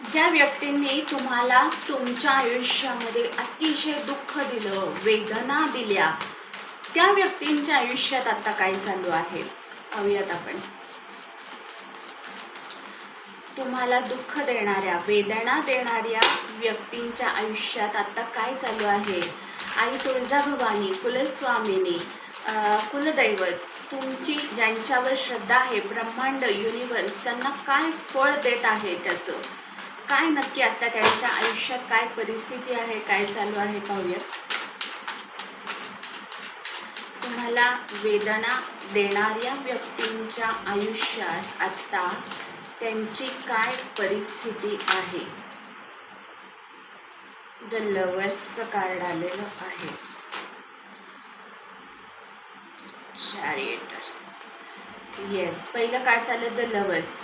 ज्या व्यक्तींनी तुम्हाला तुमच्या आयुष्यामध्ये अतिशय दुःख दिलं वेदना दिल्या त्या व्यक्तींच्या आयुष्यात आता काय चालू आहे? पाहूयात आपण. तुम्हाला दुःख देणाऱ्या वेदना देणाऱ्या व्यक्तींच्या आयुष्यात आता काय चालू आहे? आई तुळजाभवानी कुलस्वामिनी कुलदैवत तुमची ज्यांच्यावर श्रद्धा आहे ब्रह्मांड युनिवर्स त्यांना काय फळ देत आहे त्याचं? काय नक्की आता त्यांच्या आयुष्यात काय परिस्थिती आहे काय चालू आहे पाहूयात. तुम्हाला वेदना देणाऱ्या व्यक्तींच्या आयुष्यात आता त्यांची काय परिस्थिती आहे? द लवर्सचं कार्ड आलेलं आहे. चॅरिएटर येस पहिलं कार्ड झालं द लवर्स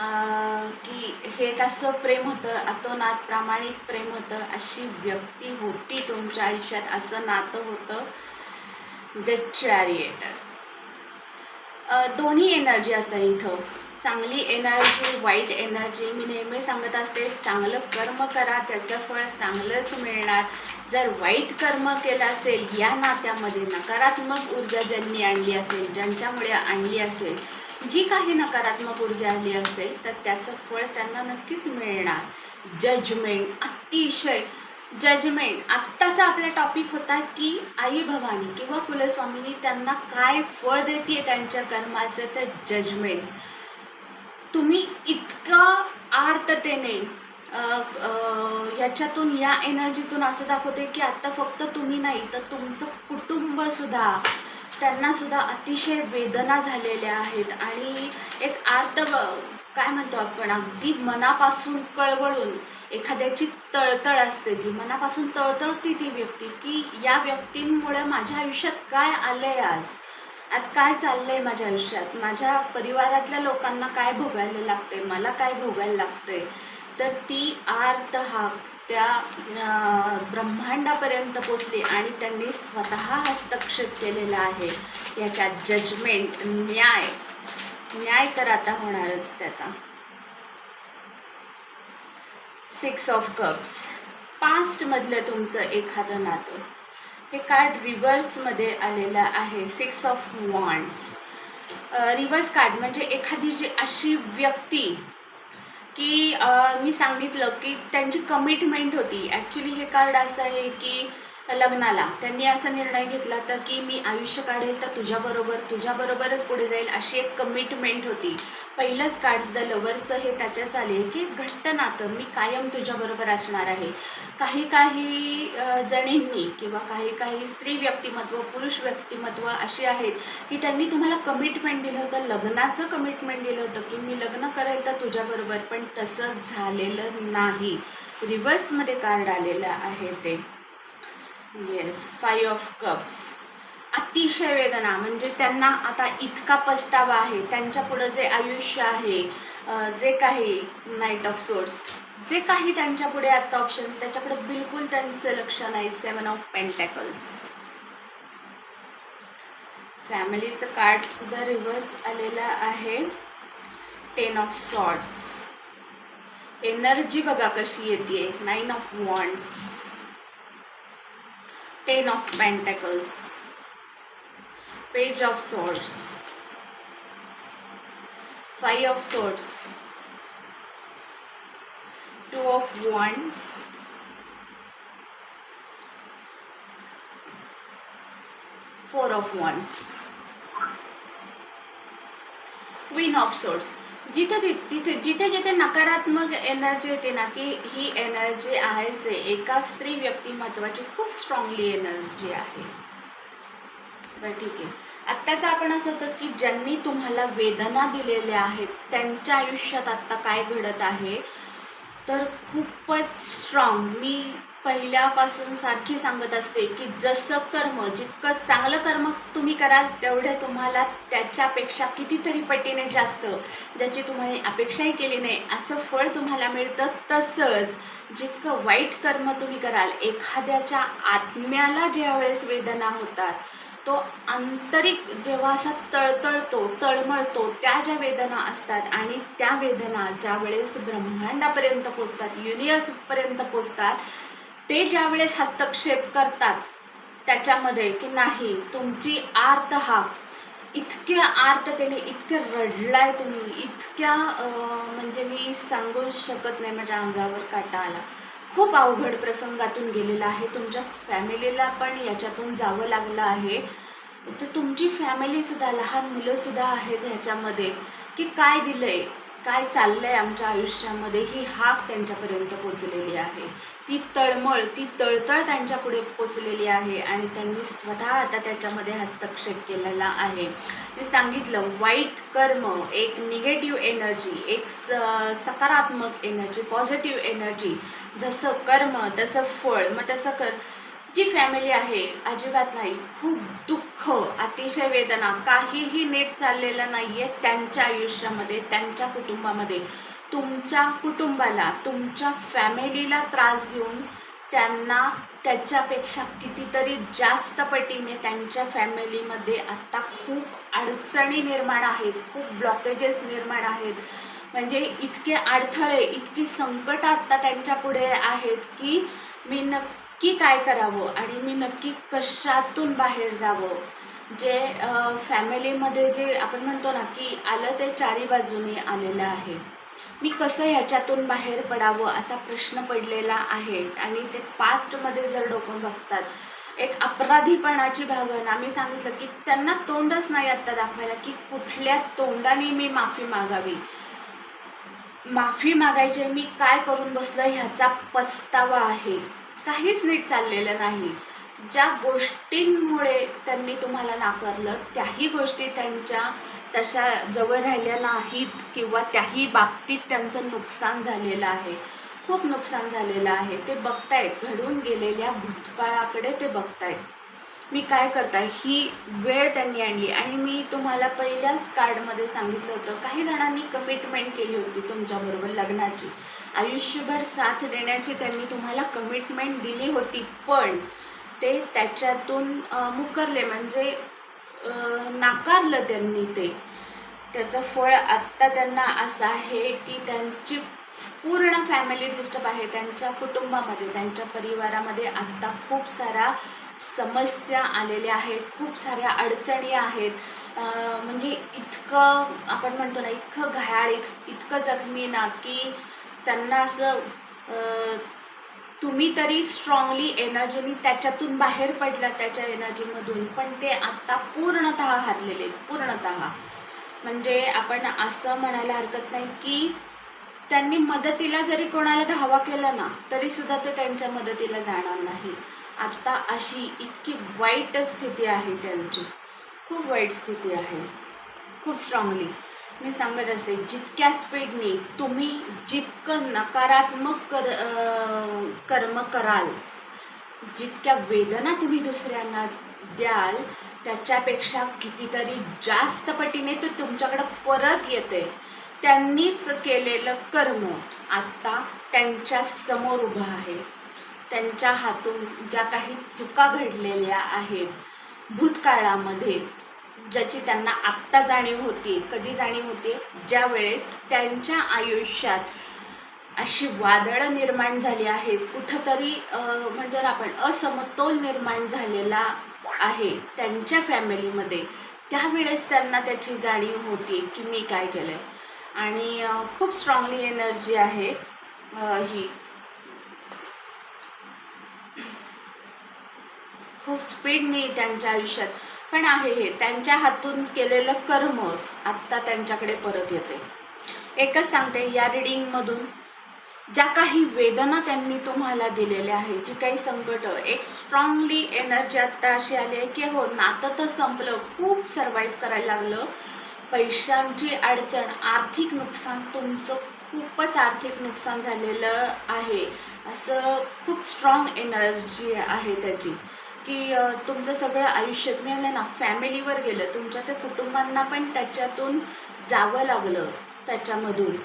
की हे एक असं प्रेम होतं अतोनात प्रामाणिक प्रेम होतं अशी व्यक्ती होती तुमच्या आयुष्यात असं नातं होतं. द चॅरिएटर दोन्ही एनर्जी असतात इथं. चांगली एनर्जी वाईट एनर्जी मी नेहमी सांगत असते चांगलं कर्म करा त्याचं फळ चांगलंच मिळणार. जर वाईट कर्म केलं असेल या नात्यामध्ये नकारात्मक ऊर्जा ज्यांनी आणली असेल ज्यांच्यामुळे आणली असेल जी काही नकारात्मक ऊर्जा आली असेल तर त्याचं फळ त्यांना नक्कीच मिळणार. जजमेंट अतिशय जजमेंट आत्ताचा आपला टॉपिक होता की आई भवानी किंवा कुलस्वामिनी त्यांना काय फळ देते त्यांच्या कर्माचं तर जजमेंट तुम्ही इतका आर्ततेने याच्यातून या एनर्जीतून असं दाखवते की आत्ता फक्त तुम्ही नाही तर तुमचं कुटुंबसुद्धा त्यांनासुद्धा अतिशय वेदना झालेल्या आहेत. आणि एक आर्त काय म्हणतो आपण अगदी मनापासून कळवळून एखाद्याची तळतळ असते ती मनापासून तळतळती ती व्यक्ती की या व्यक्तींमुळे माझ्या आयुष्यात काय आलंय आज? आज काय चाललंय माझ्या आयुष्यात? माझ्या परिवारातल्या लोकांना काय भोगायला लागते मला काय भोगायला लागतंय? तर ती आर्त हाक त्या ब्रह्मांडापर्यंत पोचली आणि त्यांनी स्वतः हस्तक्षेप केलेला आहे. याच्या जजमेंट न्याय न्याय तर आता होणारच त्याचा. सिक्स ऑफ कप्स पास्टमधलं तुमचं एखादं नातं. हे कार्ड रिव्हर्समध्ये आलेलं आहे. Six of wands reverse card म्हणजे एखादी जी अशी व्यक्ती की मी सांगितलं की त्यांची कमिटमेंट होती. ॲक्च्युली हे कार्ड असं आहे की लग्नाला. त्यांनी असा निर्णय घेतला तर की मी आयुष्य काढेल तर तुझ्याबरोबर तुझ्याबरोबरच पुढे जाईल अशी एक कमिटमेंट होती. पहिलंच कार्ड्स द लवर्सचं हे त्याच्याच आले की घट्ट नातं मी कायम तुझ्याबरोबर असणार आहे. काही काही जणींनी किंवा काही काही स्त्री व्यक्तिमत्व पुरुष व्यक्तिमत्व अशी आहेत की त्यांनी तुम्हाला कमिटमेंट दिलं होतं लग्नाचं कमिटमेंट दिलं होतं की मी लग्न करेल तर तुझ्याबरोबर पण तसं झालेलं नाही. रिव्हर्समध्ये कार्ड आलेलं आहे ते. येस फाय ऑफ कप्स अतिशय वेदना. म्हणजे त्यांना आता इतका पस्तावा आहे. त्यांच्या पुढं जे आयुष्य आहे जे काही नाईट ऑफ सोर्स जे काही त्यांच्या पुढे आत्ता ऑप्शन्स त्याच्याकडे बिलकुल त्यांचं लक्ष नाही. सेवन ऑफ पेंटॅकल्स फॅमिलीचं कार्ड सुद्धा रिव्हर्स आलेलं आहे. टेन ऑफ सॉर्ट्स एनर्जी बघा कशी येते nine of wands Ten of Pentacles, Page of Swords, Five of Swords, Two of Wands, Four of Wands, Queen of Swords. जिथे ति- तिथे जिथे जिथे नकारात्मक एनर्जी येते ना ती ही एनर्जी आहेच एका स्त्री व्यक्तिमत्वाची खूप स्ट्रॉंगली एनर्जी आहे. बरं ठीक आहे. आत्ताचं आपण असं होतं की ज्यांनी तुम्हाला वेदना दिलेल्या आहेत त्यांच्या आयुष्यात आत्ता काय घडत आहे तर खूपच स्ट्रॉंग मी पहिल्यापासून सारखी सांगत असते की जसं कर्म जितकं चांगलं कर्म तुम्ही कराल तेवढे तुम्हाला त्याच्यापेक्षा कितीतरी पटीने जास्त. ज्याची तुम्ही अपेक्षाही केली नाही असं फळ तुम्हाला मिळतं तसंच. जितकं वाईट कर्म तुम्ही कराल एखाद्याच्या आत्म्याला ज्यावेळेस वेदना होतात तो आंतरिक जेव्हा असा तळतळतो तळमळतो त्या ज्या वेदना असतात आणि त्या वेदना ज्या वेळेस ब्रह्मांडापर्यंत पोचतात युनिवर्सपर्यंत पोचतात ते ज्या वेळेस हस्तक्षेप करतात त्याच्यामध्ये की नाही तुमची आर्त हा इतक्या आर्ततेने इतके रडलाय तुम्ही इतक्या म्हणजे मी सांगू शकत नाही माझ्या अंगावर काटा आला खूप अवघड प्रसंगातून गेलेला आहे तुमच्या फॅमिलीला पण याच्यातून जावं लागलं आहे. तर तुमची फॅमिलीसुद्धा लहान मुलंसुद्धा आहेत ह्याच्यामध्ये की काय दिलं आहे काय चाललंय आमच्या आयुष्यामध्ये ही हाक त्यांच्यापर्यंत पोचलेली आहे. ती तळमळ ती तळतळ त्यांच्या पुढे पोचलेली आहे आणि त्यांनी स्वतः आता त्याच्यामध्ये हस्तक्षेप केलेला आहे. मी सांगितलं वाईट कर्म एक निगेटिव्ह एनर्जी एक स सकारात्मक एनर्जी पॉझिटिव्ह एनर्जी जसं कर्म तसं फळ मग तसं कर जी फॅमिली आहे अजिबात नाही. खूप दुःख अतिशय वेदना काहीही नीट चाललेलं नाही आहे त्यांच्या आयुष्यामध्ये त्यांच्या कुटुंबामध्ये. तुमच्या कुटुंबाला तुमच्या फॅमिलीला त्रास देऊन त्यांना त्याच्यापेक्षा कितीतरी जास्त पटीने त्यांच्या फॅमिलीमध्ये आत्ता खूप अडचणी निर्माण आहेत खूप ब्लॉकेजेस निर्माण आहेत. म्हणजे इतके अडथळे इतकी संकट आत्ता त्यांच्या पुढे आहेत की मी नक्की काय करावं आणि मी नक्की कशातून बाहेर जावं? जे फॅमिलीमध्ये जे आपण म्हणतो ना की आलं ते चारी बाजूने आलेलं आहे. मी कसं ह्याच्यातून बाहेर पडावं असा प्रश्न पडलेला आहे आणि ते पास्टमध्ये जर डोकून बघतात एक अपराधीपणाची भावना. मी सांगितलं की त्यांना तोंडच नाही आत्ता दाखवायला की कुठल्या तोंडाने मी माफी मागावी. माफी मागायचे मी काय करून बसलो ह्याचा पस्तावा आहे. काहीच नीट चाललेलं नाही. ज्या गोष्टींमुळे त्यांनी तुम्हाला नाकारलं त्याही गोष्टी त्यांच्या तशा जवळ राहिल्या नाहीत किंवा त्याही बाबतीत त्यांचं नुकसान झालेलं आहे. खूप नुकसान झालेलं आहे. ते बघतायत. घडून गेलेल्या भूतकाळाकडे ते बघतायत. मी काय करताय ही वेळ त्यांनी आणली. आणि मी तुम्हाला पहिल्याच कार्डमध्ये सांगितलं होतं काही जणांनी कमिटमेंट केली होती तुमच्याबरोबर लग्नाची. आयुष्यभर साथ देण्याची त्यांनी तुम्हाला कमिटमेंट दिली होती पण ते त्याच्यातून मुकरले. म्हणजे नाकारलं त्यांनी ते. त्याचं फळ आत्ता त्यांना असं आहे की त्यांची पूर्ण फॅमिली डिस्टर्ब आहे त्यांच्या कुटुंबामध्ये त्यांच्या परिवारामध्ये आत्ता खूप साऱ्या समस्या आलेल्या आहेत खूप साऱ्या अडचणी आहेत. म्हणजे इतकं आपण म्हणतो ना इतकं घायाळ इत- इतकं जखमी ना की त्यांना असं तुम्ही तरी स्ट्रॉंगली एनर्जीनी त्याच्यातून बाहेर पडला त्याच्या एनर्जीमधून पण ते आत्ता पूर्णतः हरलेले आहेत, पूर्णतः. म्हणजे आपण असं म्हणायला हरकत नाही की त्यांनी मदतीला जरी कोणाला धावा केला ना तरी सुद्धा ते त्यांच्या मदतीला जाणार नाही. आत्ता अशी इतकी वाईट स्थिती आहे त्यांची. खूप वाईट स्थिती आहे. खूप स्ट्रॉंगली मी सांगत असते जितक्या स्पीडने तुम्ही जितकं नकारात्मक कर कर्म कराल जितक्या वेदना तुम्ही दुसऱ्यांना द्याल त्याच्यापेक्षा कितीतरी जास्त पटीने ते तुमच्याकडं परत येते. त्यांनीच केलेलं कर्म आत्ता त्यांच्यासमोर उभं आहे. त्यांच्या हातून ज्या काही चुका घडलेल्या आहेत भूतकाळामध्ये ज्याची त्यांना आत्ता जाणीव होती कधी जाणीव होते ज्या वेळेस त्यांच्या आयुष्यात अशी वादळं निर्माण झाली आहेत कुठंतरी म्हणजे म्हणतो ना आपण असमतोल निर्माण झालेला आहे त्यांच्या फॅमिलीमध्ये त्यावेळेस त्यांना त्याची जाणीव होती की मी काय केलं आहे आणि खूप स्ट्रॉंगली एनर्जी आहे ही. खूप स्पीडने त्यांच्या आयुष्यात पण आहे हे त्यांच्या हातून केलेलं कर्मच आत्ता त्यांच्याकडे परत येते. एकच सांगते या रिडिंगमधून ज्या काही वेदना त्यांनी तुम्हाला दिलेल्या आहेत जी काही संकट एक स्ट्रॉंगली एनर्जी आत्ता अशी आली आहे की हो नातं तर संपलं खूप सर्वाईव्ह करायला लागलं पैशांची अडचण आर्थिक नुकसान तुमचं खूपच आर्थिक नुकसान झालेलं आहे. असं खूप स्ट्रॉंग एनर्जी आहे त्याची. की तुमचं सगळं आयुष्यच मी म्हणलं ना फॅमिलीवर गेलं तुमच्या त्या कुटुंबांना पण त्याच्यातून जावं लागलं त्याच्यामधून.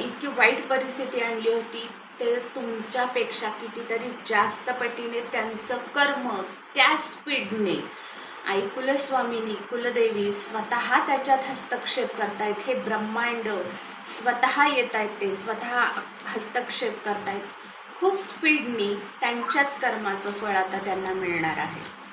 इतकी वाईट परिस्थिती आणली होती ते तुमच्यापेक्षा कितीतरी जास्त पटीने त्यांचं कर्म त्या स्पीडने आई कुलस्वामिनी कुलदेवी स्वतः त्याच्यात हस्तक्षेप करतायत. हे ब्रह्मांड स्वतः येत आहेत ते स्वतः हस्तक्षेप करतायत. खूप स्पीडनी त्यांच्याच कर्माचं फळ आता त्यांना मिळणार आहे.